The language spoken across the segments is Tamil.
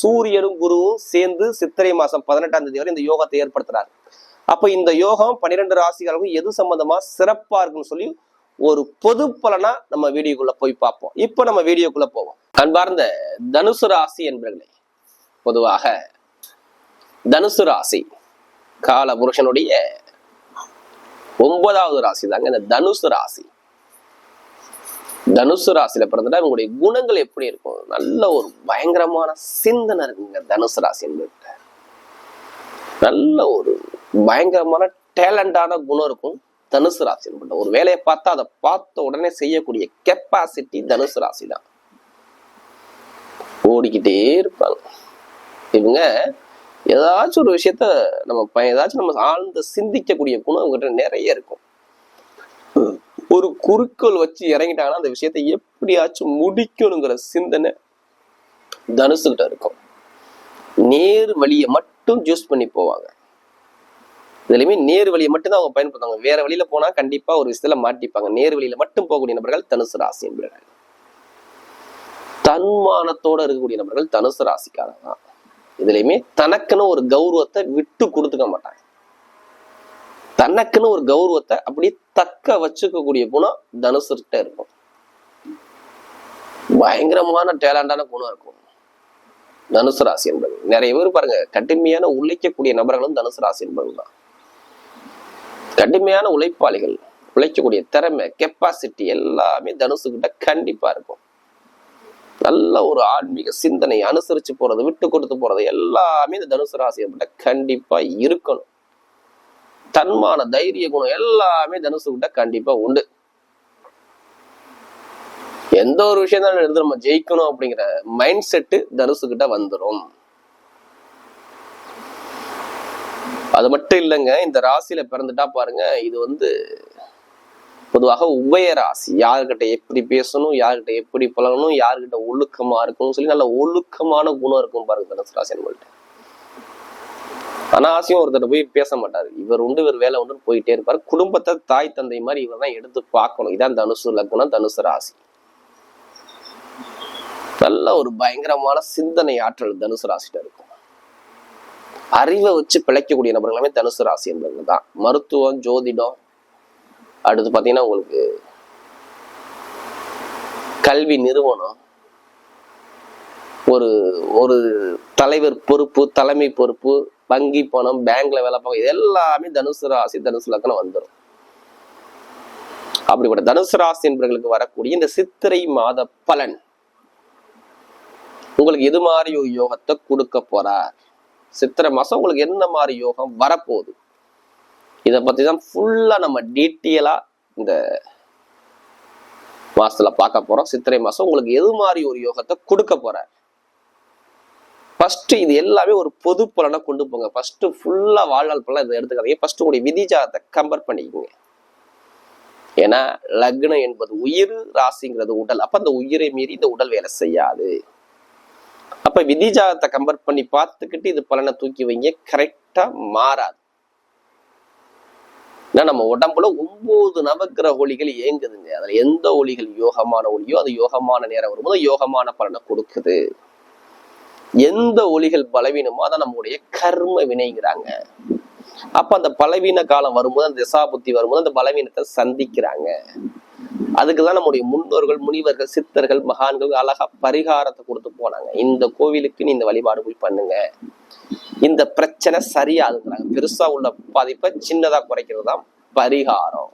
சூரியனும் குருவும் சேர்ந்து சித்திரை மாசம் பதினெட்டாம் தேதி வரை இந்த யோகத்தை ஏற்படுத்துறாரு. அப்ப இந்த யோகம் பன்னிரெண்டு ராசிகளுக்கும் எது சம்பந்தமா சிறப்பா இருக்குன்னு சொல்லி ஒரு பொது பலனா நம்ம வீடியோக்குள்ள போய் பார்ப்போம். இப்ப நம்ம வீடியோக்குள்ள போவோம். அன்பார்ந்த தனுசு ராசி என்பர்களே பொதுவாக தனுசு ராசி கால புருஷனுடைய ஒன்பதாவது ராசி தாங்க இந்த தனுசு ராசி. தனுசு ராசியில பிறந்துட்டா இவங்களுடைய குணங்கள் எப்படி இருக்கும்? நல்ல ஒரு பயங்கரமான சிந்தனை இருக்குங்க தனுசு ராசி என்பது நல்ல ஒரு பயங்கரமான டேலண்டான குணம் இருக்கும் தனுசு ராசி என்பது ஒரு வேலையை பார்த்தா அதை பார்த்த உடனே செய்யக்கூடிய கெப்பாசிட்டி தனுசு ராசி தான் ஓடிக்கிட்டே இருப்பாங்க. இவங்க ஏதாச்சும் ஒரு விஷயத்த நம்ம ஏதாச்சும் நம்ம ஆழ்ந்து சிந்திக்கக்கூடிய குணம் அவங்ககிட்ட நிறைய இருக்கும். ஒரு குறுக்கோள் வச்சு இறங்கிட்டாங்கன்னா அந்த விஷயத்தை எப்படியாச்சும் முடிக்கணுங்கிற சிந்தனை தனுசுகிட்ட இருக்கும். நேர் வழியை மட்டும் ஜூஸ் பண்ணி போவாங்க. இதுலயுமே நேர் வழியை மட்டும்தான் அவங்க பயன்படுத்துவாங்க. வேற வழியில போனா கண்டிப்பா ஒரு விஷயத்துல மாட்டிப்பாங்க. நேர் வழியில மட்டும் போகக்கூடிய நபர்கள் தனுசு ராசி என்பவர்கள். தன்மானத்தோட இருக்கக்கூடிய நபர்கள் தனுசு ராசிக்காரங்க தான். இதுலயுமே தனக்குன்னு ஒரு கௌரவத்தை விட்டு கொடுத்துக்க மாட்டாங்க. தனக்குன்னு ஒரு கௌரவத்தை அப்படியே தக்க வச்சுக்கக்கூடிய குணம் தனுசுகிட்ட இருக்கும். பயங்கரமான டேலண்டான குணம் இருக்கும். தனுசு ராசி என்பது. நிறைய பேர் பாருங்க கடுமையான உழைக்கக்கூடிய நபர்களும் தனுசு ராசி என்பது தான். கடுமையான உழைப்பாளிகள் உழைக்கக்கூடிய திறமை கெப்பாசிட்டி எல்லாமே தனுசு கிட்ட கண்டிப்பா இருக்கும். நல்ல ஒரு ஆன்மீக சிந்தனை அனுசரிச்சு போறது விட்டு கொடுத்து போறது எல்லாமே இந்த தனுசு ராசி கிட்ட கண்டிப்பா இருக்கணும். தன்மான தைரிய குணம் எல்லாமே தனுசு கிட்ட கண்டிப்பா உண்டு. எந்த ஒரு விஷயம் தான் எடுத்து நம்ம ஜெயிக்கணும் அப்படிங்கிற மைண்ட் செட்டு தனுசு கிட்ட வந்துடும் அது மட்டும் இல்லைங்க இந்த ராசியில பிறந்துட்டா பாருங்க இது வந்து பொதுவாக உபய ராசி. யார்கிட்ட எப்படி பேசணும் யார்கிட்ட எப்படி பழகணும் யார்கிட்ட ஒழுக்கமா இருக்கணும் சொல்லி நல்ல ஒழுக்கமான குணம் இருக்கும் பாருங்க தனுசு ராசி நம்மள்ட்ட அனாவசியம் ஒருத்தர் போய் பேச மாட்டார் இவர் உண்டு இவர் வேலை உண்டு போயிட்டே இருப்பார். குடும்பத்தை தாய் தந்தை மாதிரி இவர் தான் எடுத்து பார்க்கணும். இதான் தனுசு லக்னம் தனுசு ராசி. நல்ல ஒரு பயங்கரமான சிந்தனை ஆற்றல் தனுசு ராசிட்ட இருக்கும். அறிவை வச்சு பிழைக்கக்கூடிய நபர்களுமே தனுசு ராசி என்பவங்க தான். மருத்துவம் ஜோதிடம் அடுத்து பார்த்தீங்கன்னா உங்களுக்கு கல்வி நிறுவனம் ஒரு ஒரு தலைவர் பொறுப்பு தலைமை பொறுப்பு வங்கி பணம் பேங்க்ல வேலை பார்க்க இது எல்லாமே தனுசு ராசி தனுசு லக்னம் வந்துடும் அப்படிப்பட்ட தனுசு ராசி என்பவர்களுக்கு வரக்கூடிய இந்த சித்திரை மாத பலன். உங்களுக்கு எது மாதிரி ஒரு யோகத்தை கொடுக்க போறார்? சித்திரை மாசம் உங்களுக்கு என்ன மாதிரி யோகம் வரப்போகுது? இதை பத்தி தான் ஃபுல்லா நம்ம டீட்டெயிலா இந்த மாசத்துல பார்க்க போறோம். சித்திரை மாசம் உங்களுக்கு எது மாதிரி ஒரு யோகத்தை கொடுக்க போறார்? ஃபர்ஸ்ட் இது எல்லாமே ஒரு பொது பலனை கொண்டு போங்க. ஃபர்ஸ்ட் ஃபுல்லா வாழ்நாள் பலன் இதை எடுத்துக்காதீங்க. ஃபர்ஸ்ட் உங்களுடைய விதிஜாதத்தை கம்பேர் பண்ணிக்கோங்க. ஏன்னா லக்னம் என்பது உயிர் ராசிங்கிறது உடல். அப்ப அந்த உயிரை மீறி இந்த உடல் வேலை செய்யாது. அப்ப விதிஜாதத்தை கம்பேர் பண்ணி பார்த்துக்கிட்டு இது பலனை தூக்கி வைங்க. கரெக்டா மாறாது. ஏன்னா நம்ம உடம்புல ஒன்பது நவக்கிரக ஒளிகள் இயங்குதுங்க. அதுல எந்த ஒளிகள் யோகமான ஒளியோ அது யோகமான நேரம் வரும்போது யோகமான பலனை கொடுக்குது. எந்த ஒளிகள் பலவீனமோ அதை நம்முடைய கர்ம வினைங்கிறாங்க. அப்ப அந்த பலவீன காலம் வரும்போது அந்த திசா புத்தி வரும்போது அந்த பலவீனத்தை சந்திக்கிறாங்க. அதுக்குதான் நம்முடைய முன்னோர்கள் முனிவர்கள் சித்தர்கள் மகான்கள் அழகா பரிகாரத்தை கொடுத்து போனாங்க. இந்த கோவிலுக்கு நீ இந்த வழிபாடு போய் பண்ணுங்க. இந்த பிரச்சனை சரியாகுங்கிறாங்க பெருசா உள்ள பாதிப்பை சின்னதா குறைக்கிறது தான் பரிகாரம்.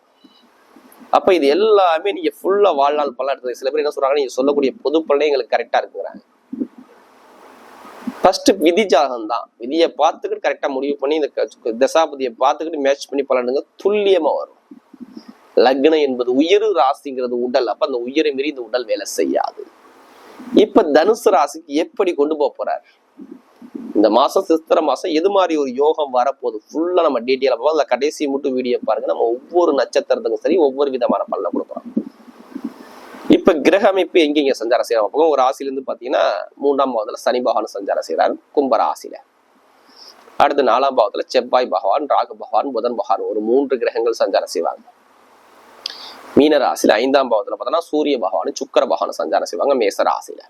அப்ப இது எல்லாமே நீங்க ஃபுல்லா வாழ்நாள் பலன் சில பேர் என்ன சொல்றாங்க நீங்க சொல்லக்கூடிய பொது பலனே எங்களுக்கு கரெக்டா இருக்குங்கிறாங்க. ஃபர்ஸ்ட் விதி ஜாதகம் தான் விதியை பார்த்துக்கிட்டு கரெக்டா முடிவு பண்ணி இந்த தசாபதியை பார்த்துக்கிட்டு மேட்ச் பண்ணி பலனுங்க துல்லியமா வரும். லக்னம் என்பது உயிர் ராசிங்கிறது உடல். அப்ப அந்த உயிரை மீறி இந்த உடல் வேலை செய்யாது. இப்ப தனுசு ராசிக்கு எப்படி கொண்டு போக போறார்? இந்த மாசம் சித்திர மாசம் எது மாதிரி ஒரு யோகம் வரப்போகுது? ஃபுல்லா நம்ம டீட்டெயிலாக பார்ப்போம். அந்த கடைசி மட்டும் வீடியோ பாருங்க. நம்ம ஒவ்வொரு நட்சத்திரத்துக்கும் சரி ஒவ்வொரு விதமான பலனை கொடுக்குறோம் இப்ப கிரக அமைப்பு எங்கெங்க சஞ்சாரம் செய்யறாங்க? பார்ப்போம் ஒரு ராசில இருந்து பாத்தீங்கன்னா மூன்றாம் பாவத்துல சனி பகவான் சஞ்சாரம் செய்யறாரு கும்ப ராசியில. அடுத்து நாலாம் பாவத்துல செவ்வாய் பகவான் ராகு பகவான் புதன் பகவான் ஒரு மூன்று கிரகங்கள் சஞ்சாரம் செய்வாங்க. மீன ராசியில ஐந்தாம் பாவத்துல பார்த்தோன்னா சூரிய பகவான் சுக்கர பகவான் சஞ்சாரம் செய்வாங்க மேச ராசியில.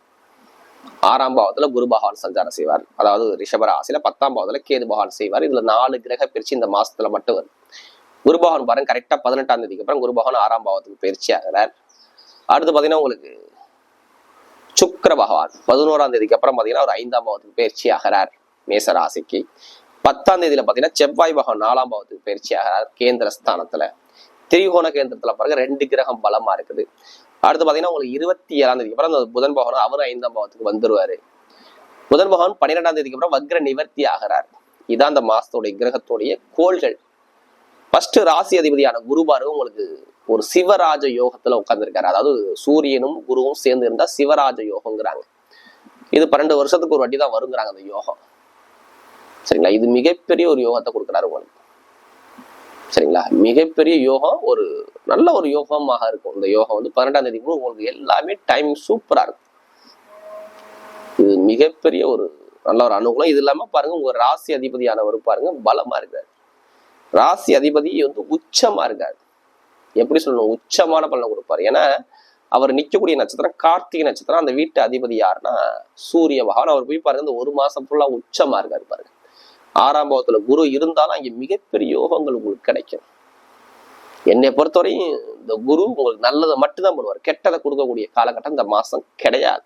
ஆறாம் பாவத்துல குரு பகவான் சஞ்சாரம் செய்வார். அதாவது ரிஷப ராசியில பத்தாம் பாவத்துல கேது பகவான் செய்வார். இதுல நாலு கிரக பிரிச்சு இந்த மாசத்துல மட்டும் வரும். குரு பகவான் பாருங்க கரெக்டா பதினெட்டாம் தேதிக்கு அப்புறம் குரு பகவான் ஆறாம் பாவத்துக்கு பயிற்சி ஆகிறார். அடுத்து பாத்தீங்கன்னா உங்களுக்கு சுக்கர பகவான். பதினோராம் தேதிக்கு அப்புறம் பாத்தீங்கன்னா ஒரு ஐந்தாம் பாவத்துக்கு பயிற்சி ஆகிறார் மேச ராசிக்கு. பத்தாம் தேதியில பாத்தீங்கன்னா செவ்வாய் பகவான் நாலாம் பாவத்துக்கு பயிற்சி ஆகிறார் கேந்திர ஸ்தானத்துல. திரிகோண கேந்திரத்துல பாருங்க ரெண்டு கிரகம் பலமா இருக்குது. அடுத்து பாத்தீங்கன்னா உங்களுக்கு இருபத்தி ஏழாம் தேதிக்கு அப்புறம் அந்த புதன் பகவான் அவர் ஐந்தாம் பாவத்துக்கு வந்துருவாரு. புதன் பகவான் பன்னிரெண்டாம் தேதிக்கு அப்புறம் வக்ர நிவர்த்தி ஆகிறார். இதான் அந்த மாசத்துடைய கிரகத்துடைய கோள்கள். ஃபர்ஸ்ட் ராசி அதிபதியான குருபாரு உங்களுக்கு ஒரு சிவராஜ யோகத்துல உட்கார்ந்துருக்காரு. அதாவது சூரியனும் குருவும் சேர்ந்து இருந்தா சிவராஜ யோகங்கிறாங்க. இது பன்னெண்டு வருஷத்துக்கு ஒரு வாட்டி தான் வருங்கிறாங்க அந்த யோகம். சரிங்களா? இது மிகப்பெரிய ஒரு யோகத்தை கொடுக்குறாரு உங்களுக்கு சரிங்களா? மிகப்பெரிய யோகம் ஒரு நல்ல ஒரு யோகமாக இருக்கும். இந்த யோகம் வந்து பன்னெண்டாம் தேதி கூட உங்களுக்கு எல்லாமே டைம் சூப்பரா இருக்கும். இது மிகப்பெரிய ஒரு நல்ல ஒரு அனுகூலம். இது இல்லாம பாருங்க உங்க ராசி அதிபதியானவர் பாருங்க பலமா இருக்காரு. ராசி அதிபதி வந்து உச்சமா இருக்காரு. எப்படி சொல்லணும் உச்சமான பலனை கொடுப்பாரு. ஏன்னா அவர் நிக்கக்கூடிய நட்சத்திரம் கார்த்திகை நட்சத்திரம் அந்த வீட்டு அதிபதி யாருன்னா சூரிய பகவான். அவர் போய் பாருங்க இந்த ஒரு மாசம் ஃபுல்லா உச்சமா இருக்காரு பாருங்க. ஆறாம் பாவத்துல குரு இருந்தாலும் அங்க மிகப்பெரிய யோகங்கள் உங்களுக்கு கிடைக்கும். என்னை பொறுத்தவரையும் இந்த குரு உங்களுக்கு நல்லதை மட்டும்தான் பண்ணுவார். கெட்டதை கொடுக்கக்கூடிய காலகட்டம் இந்த மாசம் கிடையாது.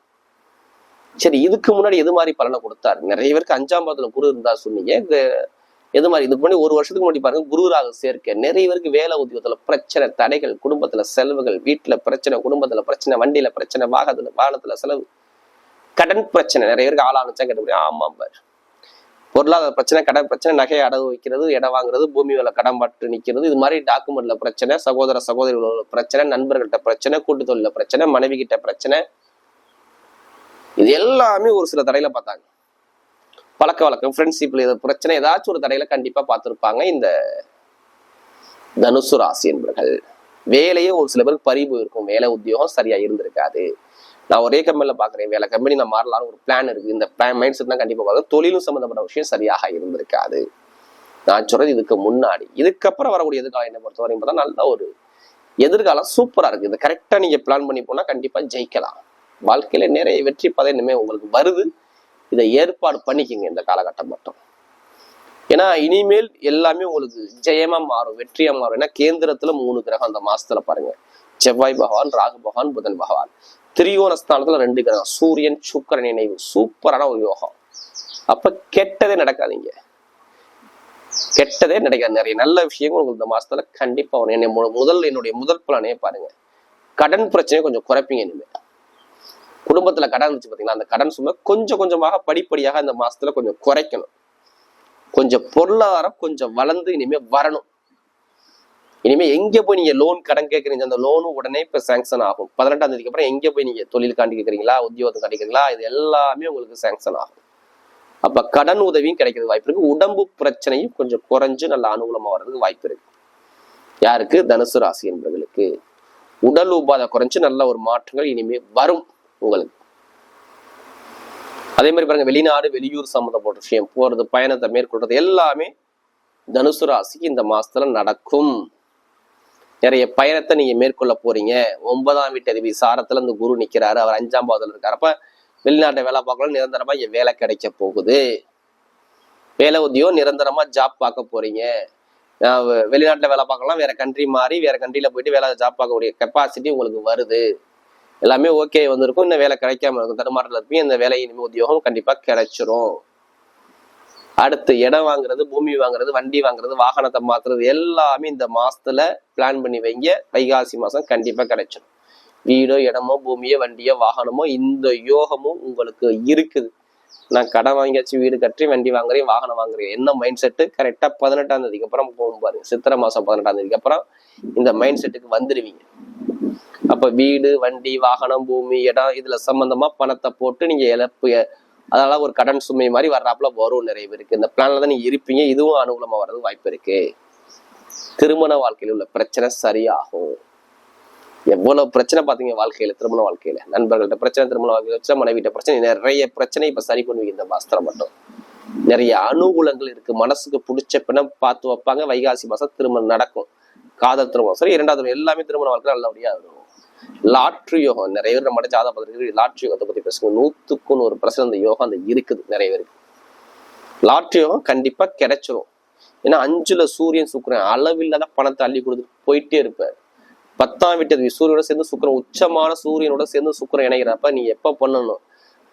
சரி இதுக்கு முன்னாடி எது மாதிரி பலனை கொடுத்தாரு? நிறைய பேருக்கு அஞ்சாம் பாவத்துல குரு இருந்தா சொன்னீங்க. இந்த எது மாதிரி? இதுக்கு முன்னாடி ஒரு வருஷத்துக்கு முன்னாடி பாருங்க குருராக சேர்க்க நிறைய பேருக்கு வேலை உத்தியோகத்துல பிரச்சனை தடைகள் குடும்பத்துல செலவுகள் வீட்டுல பிரச்சனை குடும்பத்துல பிரச்சனை வண்டியில பிரச்சனை வாகத்துல வாகனத்துல செலவு. கடன் பிரச்சனை நிறைய பேருக்கு ஆளானுச்சா கேட்டு ஆமாம் பாரு. பொருளாதார பிரச்சனை கடன் பிரச்சனை நகையை அடகு வைக்கிறது இடம் வாங்குறது பூமி வேலை கடன் பட்டு நிற்கிறது இது மாதிரி டாக்குமெண்ட்ல பிரச்சனை சகோதர சகோதரிகளோட பிரச்சனை நண்பர்கள்ட்ட பிரச்சனை கூட்டு தொழில பிரச்சனை மனைவி கிட்ட பிரச்சனை. இது எல்லாமே ஒரு சில தடையில பார்த்தாங்க. பழக்க வழக்கம் ஃப்ரெண்ட்ஷிப்ல ஏதோ பிரச்சனை ஏதாச்சும் ஒரு தடையில கண்டிப்பா பார்த்துருப்பாங்க இந்த தனுசு ராசி என்பர்கள். வேலையே ஒரு சில பேருக்கு பறிவு போயிருக்கும் வேலை உத்தியோகம் சரியா இருந்திருக்காது. நான் ஒரே கம்பெனில பாக்குறேன் வேலை கம்பெனி நான் மாறலாம் ஒரு பிளான் இருக்கு. இந்த பிளான் மைண்ட் செட் தான் கண்டிப்பா பார்க்க தொழிலும் சம்பந்தப்பட்ட விஷயம் சரியாக இருந்திருக்காது. நான் சொல்றது இதுக்கு முன்னாடி. இதுக்கப்புறம் வரக்கூடிய எதிர்காலம் என்ன பொறுத்தவரையும் பார்த்தா நல்ல ஒரு எதிர்காலம் சூப்பரா இருக்கு. இதை கரெக்டா நீங்க பிளான் பண்ணி போனா கண்டிப்பா ஜெயிக்கலாம். வாழ்க்கையில நிறைய வெற்றி பதை இனிமே உங்களுக்கு வருது. இதை ஏற்பாடு பண்ணிக்கங்க இந்த காலகட்டம் மட்டும். ஏன்னா இனிமேல் எல்லாமே உங்களுக்கு ஜெயமா மாறும் வெற்றியா மாறும். ஏன்னா கேந்திரத்துல மூணு கிரகம் அந்த மாசத்துல பாருங்க. செவ்வாய் பகவான் ராகு பகவான் புதன் பகவான். திரியோண ஸ்தானத்துல ரெண்டு கிரகம் சூரியன் சுக்கரன் நினைவு சூப்பரான ஒரு யோகம். அப்ப கெட்டதே நடக்காதீங்க. கெட்டதே நடக்காது நிறைய நல்ல விஷயங்கள் உங்களுக்கு இந்த மாசத்துல கண்டிப்பா வரும். என்னை முதல் என்னுடைய முதல் பலனே பாருங்க. கடன் பிரச்சனையை கொஞ்சம் குறைப்பீங்க இனிமேல். குடும்பத்துல கடன் இருந்துச்சு பாத்தீங்களா? அந்த கடன் சுமை கொஞ்சம் கொஞ்சமாக படிப்படியாக இந்த மாசத்துல கொஞ்சம் குறைக்கணும். கொஞ்சம் பொருளாதாரம் கொஞ்சம் வளர்ந்து இனிமே வரணும். இனிமே எங்க போய் நீங்க லோன் கடன் கேட்குறீங்க அந்த லோனும் உடனே இப்ப சாங்ஷன் ஆகும். பதினெட்டாம் தேதிக்கு அப்புறம் எங்க போய் நீங்க தொழில் காண்டி கேட்குறீங்களா உத்தியோகம் காண்டி இது எல்லாமே உங்களுக்கு சாங்ஷன் ஆகும். அப்ப கடன் உதவியும் கிடைக்கிறது வாய்ப்பு இருக்கு. உடம்பு பிரச்சனையும் கொஞ்சம் குறைஞ்சு நல்ல அனுகூலமா வர்றதுக்கு வாய்ப்பு இருக்கு. யாருக்கு? தனுசு ராசி என்பவர்களுக்கு. உடல் உபாதை குறைஞ்சு நல்ல ஒரு மாற்றங்கள் இனிமே வரும். உங்களுக்கு அதே மாதிரி பாருங்க வெளிநாடு வெளியூர் சம்மந்தப்பட்ட விஷயம் போறது பயணத்தை மேற்கொள்றது எல்லாமே தனுசு ராசிக்கு இந்த மாசத்துல நடக்கும். நிறைய பயணத்தை நீங்க மேற்கொள்ள போறீங்க. ஒன்பதாம் வீட்டு அதிபதி சாரத்துல இந்த குரு நிக்கிறாரு. அவர் அஞ்சாம் பாதத்துல இருக்காரு. அப்ப வெளிநாட்டை வேலை பார்க்கலாம் நிரந்தரமா இங்க வேலை கிடைக்க போகுது. வேலை உத்தியோகம் நிரந்தரமா ஜாப் பார்க்க போறீங்க. வெளிநாட்டில் வெளிநாட்டுல வேலை பார்க்கலாம். வேற கண்ட்ரி மாறி வேற கண்ட்ரியில போயிட்டு வேலை ஜாப் பார்க்கக்கூடிய கெப்பாசிட்டி உங்களுக்கு வருது. எல்லாமே ஓகே வந்திருக்கும். இன்னும் வேலை கிடைக்காம இருக்கும். தடுமாற்றத்தில் இருப்பீங்க. இந்த வேலை இனிமேல் உத்தியோகம் கண்டிப்பா கிடைச்சிரும். அடுத்து இடம் வாங்குறது பூமி வாங்குறது வண்டி வாங்குறது வாகனத்தை மாத்துறது எல்லாமே இந்த மாசத்துல பிளான் பண்ணி வைங்க. வைகாசி மாசம் கண்டிப்பா கிடைச்சிடும் வீடோ இடமோ பூமியோ வண்டியோ வாகனமோ இந்த யோகமும் உங்களுக்கு இருக்குது. நான் கடன் வாங்கியாச்சு வீடு கட்டி வண்டி வாங்குறேன் வாகனம் வாங்குறேன். என்ன மைண்ட் செட்டு கரெக்டா பதினெட்டாம் தேதிக்கு அப்புறம் போகும் பாருங்க. சித்திரை மாசம் பதினெட்டாம் தேதிக்கு அப்புறம் இந்த மைண்ட் செட்டுக்கு வந்துடுவீங்க அப்ப வீடு வண்டி வாகனம் பூமி இடம் இதுல சம்பந்தமா பணத்தை போட்டு நீங்க இழப்பு அதனால ஒரு கடன் சுமை மாதிரி வர்றாப்புல வரும் நிறைய பேருக்கு. இந்த பிளான்ல தான் நீங்க இருப்பீங்க. இதுவும் அனுகூலமா வர்றது வாய்ப்பு இருக்கு. திருமண வாழ்க்கையில உள்ள பிரச்சனை சரியாகும். எவ்வளவு பிரச்சனை பாத்தீங்க வாழ்க்கையில திருமண வாழ்க்கையில? நண்பர்கள்ட்ட பிரச்சனை திருமண வாழ்க்கையில வச்சா மனைவிட்ட பிரச்சனை நிறைய பிரச்சனை இப்ப சரி பண்ணுவீங்க இந்த மாசத்துல மட்டும். நிறைய அனுகூலங்கள் இருக்கு. மனசுக்கு பிடிச்ச பிணம் பார்த்து வைப்பாங்க. வைகாசி மாசம் திருமணம் நடக்கும். காதல் திருமணம். சரி இரண்டாவது எல்லாமே திருமண வாழ்க்கை நல்லபடியா வரும் லாட்ரி யோகம். நிறைய பேர் நம்ம ஜாதக பத்திரிக்கை லாட்ரி யோகத்தை பத்தி பேசுங்க நூத்துக்கு ஒரு பர்சன்ட் அந்த யோகம் அந்த இருக்குது நிறைய பேருக்கு. லாட்ரி யோகம் கண்டிப்பா கிடைச்சிரும். ஏன்னா அஞ்சுல சூரியன் சுக்கரன் அளவில்லாத பணத்தை அள்ளி கொடுத்துட்டு போயிட்டே இருப்பார். பத்தாம் வீட்டு சூரியனோட சேர்ந்து சுக்கரன் உச்சமான சூரியனோட சேர்ந்து சுக்கரன் இணைகிறப்ப நீ எப்ப பண்ணணும்?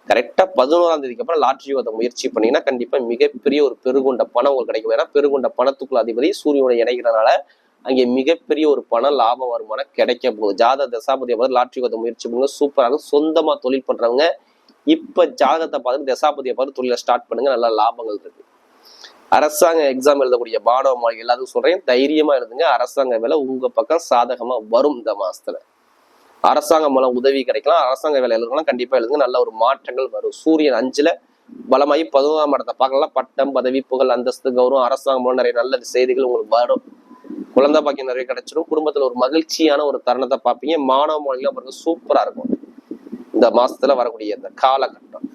கரெக்டா பதினோராம் தேதிக்கு அப்புறம் லாட்ரி யோகத்தை முயற்சி பண்ணீங்கன்னா கண்டிப்பா மிகப்பெரிய ஒரு பெருகொண்ட பணம் உங்களுக்கு கிடைக்கும். ஏன்னா பெருகொண்ட பணத்துக்குள்ள அதிபதி சூரியனோட இணைகிறனால அங்கே மிகப்பெரிய ஒரு பண லாப வருமானம் கிடைக்க போகுது. ஜாத தசாபதியை பார்த்து லாட்ரி கொத்த முயற்சி பண்ணுங்க. சூப்பராக சொந்தமா தொழில் பண்றவங்க இப்ப ஜாதகத்தை பார்த்து தசாபதியை பார்த்து தொழிலை ஸ்டார்ட் பண்ணுங்க. நல்ல லாபங்கள் இருக்கு. அரசாங்க எக்ஸாம் எழுதக்கூடிய பாடவ மாளிகை எல்லாத்துக்கும் சொல்றேன். தைரியமா எழுதுங்க. அரசாங்க வேலை உங்க பக்கம் சாதகமா வரும் இந்த மாசத்துல. அரசாங்கம் மூலம் உதவி கிடைக்கலாம். அரசாங்க வேலை எழுதலாம் கண்டிப்பா எழுதுங்க. நல்ல ஒரு மாற்றங்கள் வரும். சூரியன் அஞ்சுல பலமாயி பதினோராம் இடத்தை பார்க்கலாம். பட்டம் பதவி புகழ் அந்தஸ்து கௌரவம் அரசாங்கம் மூலம் நிறைய நல்ல செய்திகள் உங்களுக்கு வரும். குழந்தை பாக்கியம் நிறைய கிடைச்சிடும் குடும்பத்துல ஒரு மகிழ்ச்சியான ஒரு தருணத்தை பார்ப்பீங்க. மாணவ மாணவிகள் பாருங்க சூப்பரா இருக்கும். இந்த மாசத்துல வரக்கூடிய இந்த காலகட்டம்.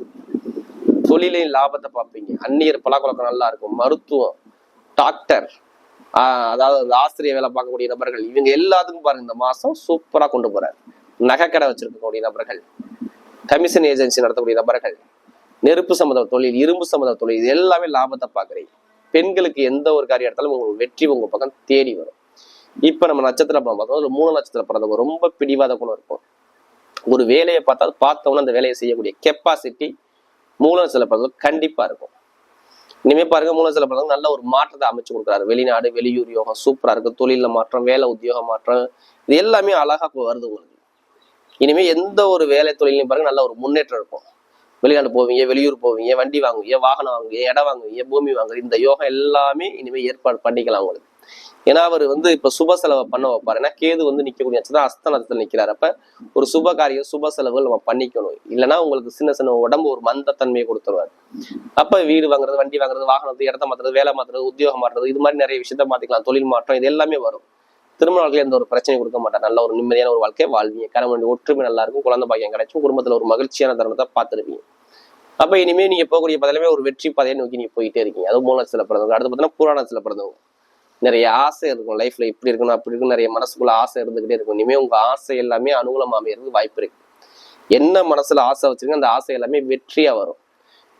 தொழிலையும் லாபத்தை பார்ப்பீங்க. அந்நியர் பலாக்குழக்கம் நல்லா இருக்கும். மருத்துவம் டாக்டர் ஆஹ் அதாவது அந்த ஆசிரியர் வேலை பார்க்கக்கூடிய நபர்கள் இவங்க எல்லாத்துக்கும் பாருங்க இந்த மாசம் சூப்பரா கொண்டு போறாரு. நகைக்கடை வச்சிருக்கக்கூடிய நபர்கள் கமிஷன் ஏஜென்சி நடத்தக்கூடிய நபர்கள் நெருப்பு சம்மந்த தொழில் இரும்பு சம்மந்த தொழில் இது எல்லாமே லாபத்தை பார்க்குறீங்க. பெண்களுக்கு எந்த ஒரு காரியம் எடுத்தாலும் உங்களுக்கு வெற்றி உங்க பக்கம் தேடி வரும். இப்ப நம்ம நட்சத்திர பலம் பார்த்தோம் ஒரு மூணு நட்சத்திர பிறந்தவங்க ரொம்ப பிடிவாத குணம் இருக்கும். ஒரு வேலையை பார்த்தா பார்த்தவொன்னே அந்த வேலையை செய்யக்கூடிய கெப்பாசிட்டி மூல நட்சத்திர பிறந்தவங்க கண்டிப்பா இருக்கும். இனிமே பாருங்க மூல நட்சத்திர பிறந்தவங்க நல்ல ஒரு மாற்றத்தை அமைச்சு கொடுக்குறாரு. வெளிநாடு வெளியூர் யோகம் சூப்பரா இருக்கு. தொழில மாற்றம் வேலை உத்தியோக மாற்றம் இது எல்லாமே அழகா வருது உங்களுக்கு. இனிமே எந்த ஒரு வேலை தொழிலையும் பாருங்க நல்ல ஒரு முன்னேற்றம் இருக்கும். வெளிநாடு போவீங்க வெளியூர் போவீங்க வண்டி வாங்குவீங்க வாகனம் வாங்குவீங்க இடம் வாங்குவீங்க பூமி வாங்குவீங்க இந்த யோகம் எல்லாமே இனிமே ஏற்பாடு பண்ணிக்கலாம் உங்களுக்கு ஏன்னா அவர் வந்து இப்ப சுப செலவை பண்ண வைப்பாரு. ஏன்னா கேது வந்து நிக்கக்கூடிய நட்சத்திரம் அஸ்த நட்சத்திரம் நிக்கிறாரு. அப்ப ஒரு சுப காரியம் சுப செலவுகள் நம்ம பண்ணிக்கணும். இல்லைன்னா உங்களுக்கு சின்ன சின்ன உடம்பு ஒரு மந்தத்தன்மையை கொடுத்துருவாரு. அப்ப வீடு வாங்குறது வண்டி வாங்குறது வாகனத்து இடத்த மாத்துறது வேலை மாத்துறது உத்தியோகம் மாற்றுறது இது மாதிரி நிறைய விஷயத்த மாத்திக்கலாம். தொழில் மாற்றம் இது எல்லாமே வரும். திருமண வாழ்க்கையில் எந்த ஒரு பிரச்சனையும் கொடுக்க மாட்டார். நல்ல ஒரு நிம்மதியான ஒரு வாழ்க்கையை வாழ்வீங்க. கணவன் ஒற்றுமை நல்லா இருக்கும். குழந்தை பாக்கியம் கிடைச்சும் குடும்பத்துல ஒரு மகிழ்ச்சியான தருணத்தை பார்த்துருப்பீங்க. அப்ப இனிமே நீங்க போகக்கூடிய பதிலுமே ஒரு வெற்றி பாதையை நோக்கி நீங்க போயிட்டே இருக்கீங்க. அது சில பிறந்தவங்க அடுத்து பார்த்தீங்கன்னா புராணத்தில் பிறந்தவங்க நிறைய ஆசை இருக்கும். லைஃப்ல இப்படி இருக்கணும் அப்படி இருக்கும் நிறைய மனசுக்குள்ள ஆசை இருந்துகிட்டே இருக்கும். இனிமே உங்க ஆசை எல்லாமே அனுகூலமா அமையிறது வாய்ப்பு இருக்கு. என்ன மனசுல ஆசை வச்சிருங்க அந்த ஆசை எல்லாமே வெற்றியா வரும்.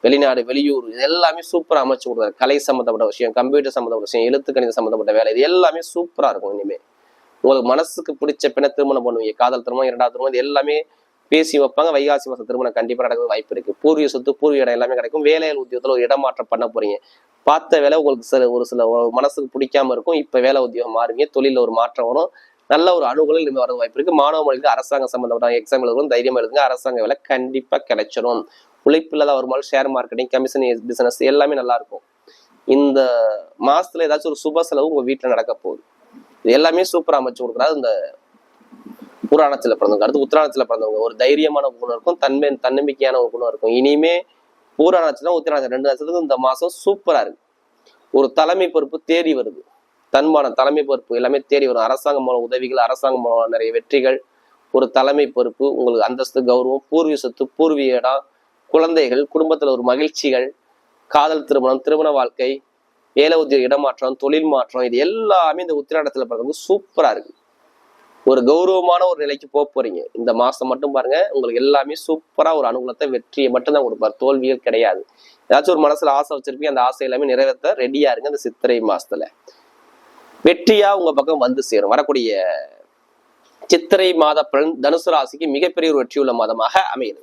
வெளிநாடு வெளியூர் இது எல்லாமே சூப்பரா அமைச்சு கொடுத்தாரு கலை சம்மந்தப்பட்ட விஷயம் கம்ப்யூட்டர் சம்மந்தப்பட்ட விஷயம் எழுத்து கணித சம்மந்தப்பட்ட வேலை இது எல்லாமே சூப்பரா இருக்கும் இனிமே. உங்களுக்கு மனசுக்கு பிடிச்ச பெண்ணை திருமணம் பண்ணுவீங்க. காதல் திருமணம் இரண்டாவது திருமணம் இது எல்லாமே பேசி வைப்பாங்க. வைகாசி மாசம் திருமணம் கண்டிப்பா நடக்கிற வாய்ப்பு இருக்கு. பூர்வீக சொத்து பூர்வீக இடம் எல்லாமே கிடைக்கும். வேலையில் உத்தியோகத்துல ஒரு இடமாற்றம் பண்ண போறீங்க. பார்த்த வேலை உங்களுக்கு சில ஒரு சில மனசுக்கு பிடிக்காம இருக்கும். இப்ப வேலை உத்தியோகம் மாறுவீங்க. தொழில ஒரு மாற்றம் வரும். நல்ல ஒரு அணுகலில் வர வாய்ப்பு இருக்கு. மாணவ மொழிக்கு அரசாங்கம் சம்பந்தப்பட்ட எக்ஸாம் எழுதும் தைரியம் எழுதுங்க. அரசாங்க வேலை கண்டிப்பா கிடைச்சிடும் உழைப்பில்லாத வருமானம் ஷேர் மார்க்கெட்டிங் கமிஷன் பிசினஸ் எல்லாமே நல்லா இருக்கும். இந்த மாசத்துல ஏதாச்சும் ஒரு சுப செலவு உங்க வீட்டுல நடக்க போகுது. இது எல்லாமே சூப்பரா அமைச்சு கொடுக்குறாரு இந்த புராணத்துல பிறந்தவங்க அடுத்து உத்திராணத்துல பிறந்தவங்க ஒரு தைரியமான குணம் இருக்கும் தன்மை தன்னம்பிக்கையான ஒரு குணம் இருக்கும். இனிமே பூராணத்துல உத்திராணத்துல ரெண்டு நட்சத்திரத்துக்கு இந்த மாசம் சூப்பரா இருக்கு. ஒரு தலைமை பொறுப்பு தேடி வருது. தன்மான தலைமை பொறுப்பு எல்லாமே தேடி வரும். அரசாங்கம் மூலம் உதவிகள் அரசாங்கம் மூலம் நிறைய வெற்றிகள். ஒரு தலைமை பொறுப்பு உங்களுக்கு அந்தஸ்து கௌரவம் பூர்வீக சொத்து பூர்வீக இடம் குழந்தைகள் குடும்பத்துல ஒரு மகிழ்ச்சிகள் காதல் திருமணம் திருமண வாழ்க்கை வேலை உத்தியோக இடமாற்றம் தொழில் மாற்றம் இது எல்லாமே இந்த உத்திராடத்துல பிறகு சூப்பரா இருக்கு. ஒரு கௌரவமான ஒரு நிலைக்கு போக போறீங்க. இந்த மாசம் மட்டும் பாருங்க உங்களுக்கு எல்லாமே சூப்பரா ஒரு அனுகூலத்தை வெற்றியை மட்டும் தான் கொடுப்பார். தோல்விகள் கிடையாது. ஏதாச்சும் ஒரு மனசுல ஆசை வச்சிருப்பீங்க அந்த ஆசை எல்லாமே நிறைவேற்ற ரெடியா இருங்க அந்த சித்திரை மாசத்துல. வெற்றியா உங்க பக்கம் வந்து சேரும். வரக்கூடிய சித்திரை மாத பலன் தனுசு ராசிக்கு மிகப்பெரிய ஒரு வெற்றியுள்ள மாதமாக அமையுது